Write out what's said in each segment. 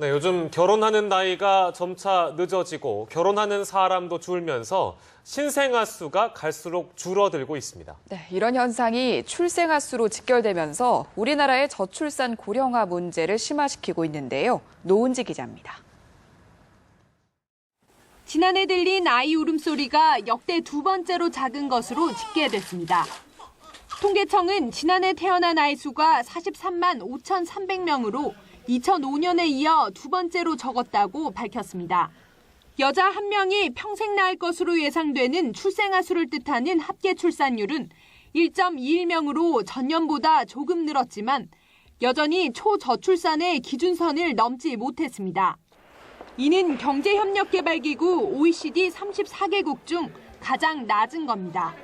네, 요즘 결혼하는 나이가 점차 늦어지고 결혼하는 사람도 줄면서 신생아 수가 갈수록 줄어들고 있습니다. 네, 이런 현상이 출생아 수로 직결되면서 우리나라의 저출산 고령화 문제를 심화시키고 있는데요. 노은지 기자입니다. 지난해 들린 아이 울음소리가 역대 두 번째로 작은 것으로 집계됐습니다. 통계청은 지난해 태어난 아이 수가 43만 5,300명으로 2005년에 이어 두 번째로 적었다고 밝혔습니다. 여자 한 명이 평생 낳을 것으로 예상되는 출생아 수를 뜻하는 합계 출산율은 1.21명으로 전년보다 조금 늘었지만 여전히 초저출산의 기준선을 넘지 못했습니다. 이는 경제협력개발기구 OECD 34개국 중 가장 낮은 겁니다.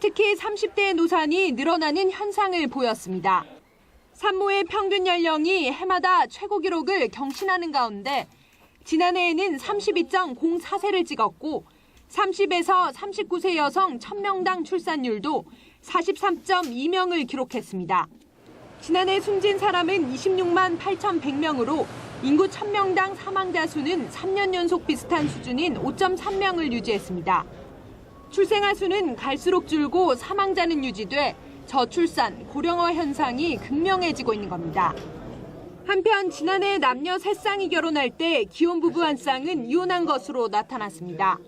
특히 30대 노산이 늘어나는 현상을 보였습니다. 산모의 평균 연령이 해마다 최고 기록을 경신하는 가운데 지난해에는 32.04세를 찍었고 30에서 39세 여성 1000명당 출산율도 43.2명을 기록했습니다. 지난해 숨진 사람은 26만 8,100명으로 인구 1000명당 사망자 수는 3년 연속 비슷한 수준인 5.3명을 유지했습니다. 출생아 수는 갈수록 줄고 사망자는 유지돼 저출산, 고령화 현상이 극명해지고 있는 겁니다. 한편 지난해 남녀 세 쌍이 결혼할 때 기혼 부부 한 쌍은 이혼한 것으로 나타났습니다.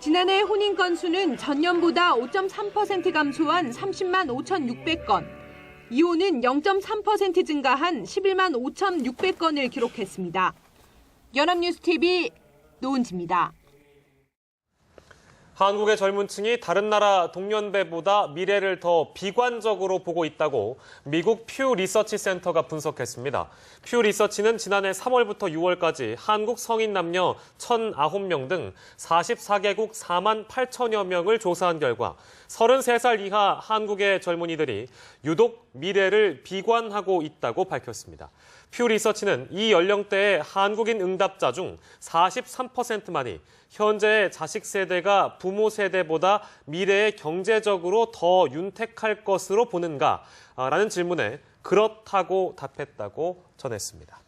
지난해 혼인 건수는 전년보다 5.3% 감소한 30만 5,600건, 이혼은 0.3% 증가한 11만 5,600건을 기록했습니다. 연합뉴스TV 노은지입니다. 한국의 젊은 층이 다른 나라 동년배보다 미래를 더 비관적으로 보고 있다고 미국 퓨 리서치 센터가 분석했습니다. 퓨 리서치는 지난해 3월부터 6월까지 한국 성인 남녀 1,009명 등 44개국 4만 8천여 명을 조사한 결과 33살 이하 한국의 젊은이들이 유독 미래를 비관하고 있다고 밝혔습니다. 퓨 리서치는 이 연령대의 한국인 응답자 중 43%만이 현재의 자식 세대가 부모 세대보다 미래에 경제적으로 더 윤택할 것으로 보는가? 라는 질문에 그렇다고 답했다고 전했습니다.